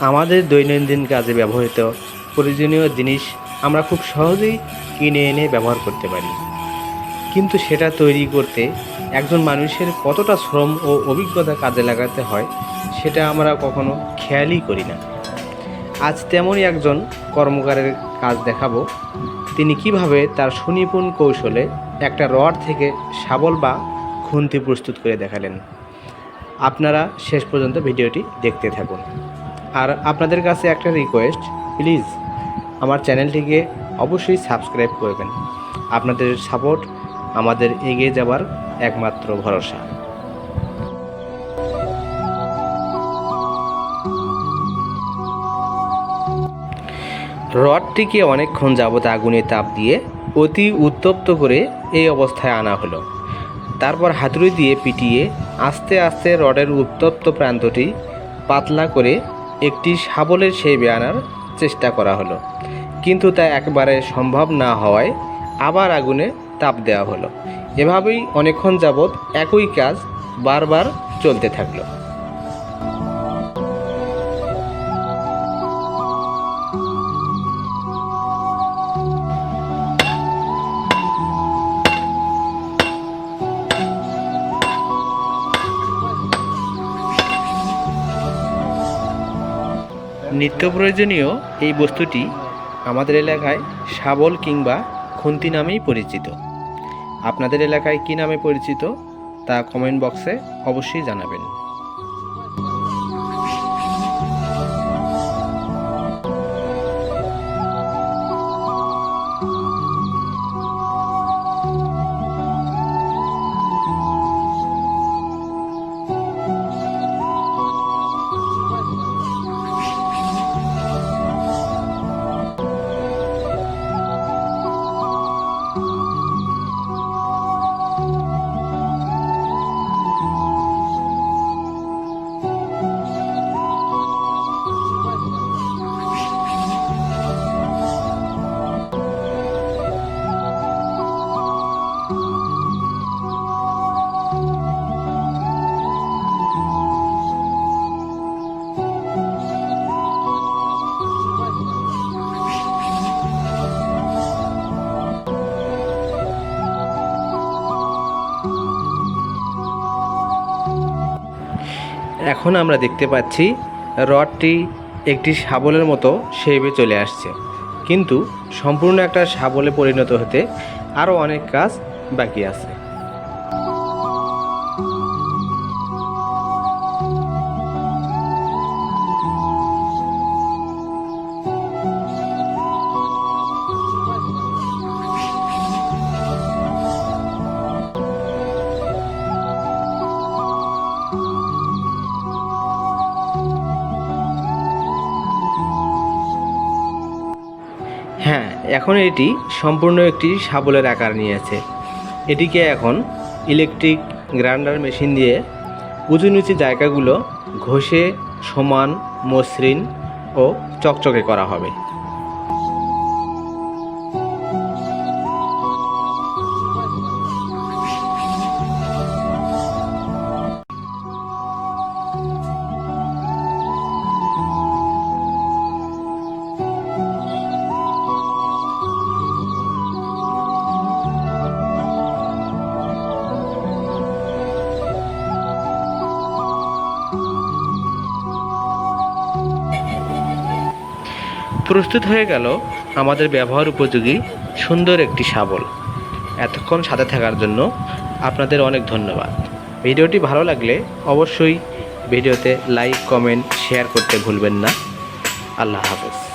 আমাদের দৈনন্দিন কাজে ব্যবহৃত প্রয়োজনীয় জিনিস আমরা খুব সহজেই কিনে এনে ব্যবহার করতে পারি। কিন্তু সেটা তৈরি করতে একজন মানুষের কতটা শ্রম ও অভিজ্ঞতা কাজে লাগাতে হয়, সেটা আমরা কখনো খেয়ালই করি না। আজ তেমনই একজন কর্মকারের কাজ দেখাবো। তিনি কীভাবে তার সুনিপুণ কৌশলে একটা রড থেকে শাবল বা খুন্তি প্রস্তুত করে দেখালেন। আপনারা শেষ পর্যন্ত ভিডিওটি দেখতে থাকুন। আর আপনাদের কাছে একটা রিকোয়েস্ট প্লিজ আমার চ্যানেলটিকে অবশ্যই সাবস্ক্রাইব করবেন। আপনাদের সাপোর্ট আমাদের এগিয়ে যাবার একমাত্র ভরসা। রডটিকে অনেকক্ষণ যাবত আগুনে তাপ দিয়ে অতি উত্তপ্ত করে এই অবস্থায় আনা হলো। তারপর হাতুড়ি দিয়ে পিটিয়ে আস্তে আস্তে রডের উত্তপ্ত প্রান্তটি পাতলা করে একটি শাবলের শেপে আনার চেষ্টা করা হলো। কিন্তু তা একবারে সম্ভব না হওয়ায় আবার আগুনে তাপ দেওয়া হলো। এভাবেই অনেকক্ষণ যাবৎ একই কাজ বারবার চলতে থাকল। নিত্য প্রয়োজনীয় এই বস্তুটি আমাদের এলাকায় শাবল কিংবা খুন্তি নামেই পরিচিত। আপনাদের এলাকায় কী নামে পরিচিত তা কমেন্ট বক্সে অবশ্যই জানাবেন। এখন আমরা দেখতে পাচ্ছি রডটি একটি শাবলের মতো শেপে চলে আসছে। কিন্তু সম্পূর্ণ একটা শাবলে পরিণত হতে আরও অনেক কাজ বাকি আছে। হ্যাঁ এখন এটি সম্পূর্ণ একটি শাবলের আকার নিয়েছে। এটিকে এখন ইলেকট্রিক গ্রাইন্ডার মেশিন দিয়ে উঁচু নিচু জায়গাগুলো ঘষে সমান মসৃণ ও চকচকে করা হবে। প্রস্তুত হয়ে গেল আমাদের ব্যবহার উপযোগী সুন্দর একটি শাবল। এতক্ষণ সাথে থাকার জন্য আপনাদের অনেক ধন্যবাদ। ভিডিওটি ভালো লাগলে অবশ্যই ভিডিওতে লাইক, কমেন্ট, শেয়ার করতে ভুলবেন না। আল্লাহ হাফেজ।